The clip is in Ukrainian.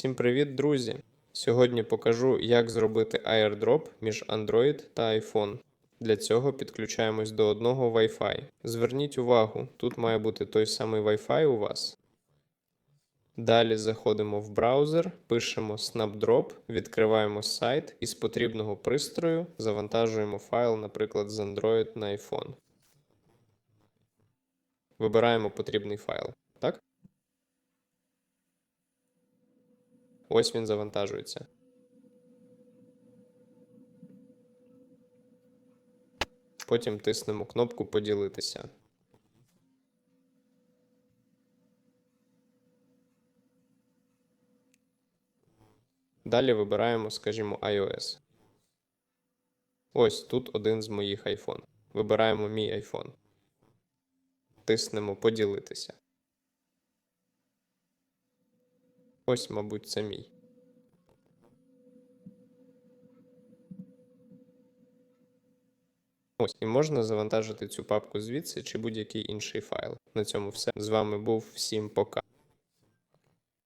Всім привіт, друзі! Сьогодні покажу, як зробити airdrop між Android та iPhone. Для цього підключаємось до одного Wi-Fi. Зверніть увагу, тут має бути той самий Wi-Fi у вас. Далі заходимо в браузер, пишемо Snapdrop, відкриваємо сайт і з потрібного пристрою завантажуємо файл, наприклад, з Android на iPhone. Вибираємо потрібний файл. Так? Ось він завантажується. Потім тиснемо кнопку Поділитися. Далі вибираємо, скажімо, iOS. Ось тут один з моїх iPhone. Вибираємо мій iPhone. Тиснемо Поділитися. Ось, мабуть, це мій. Ось, і можна завантажити цю папку звідси чи будь-який інший файл. На цьому все. З вами був всім пока.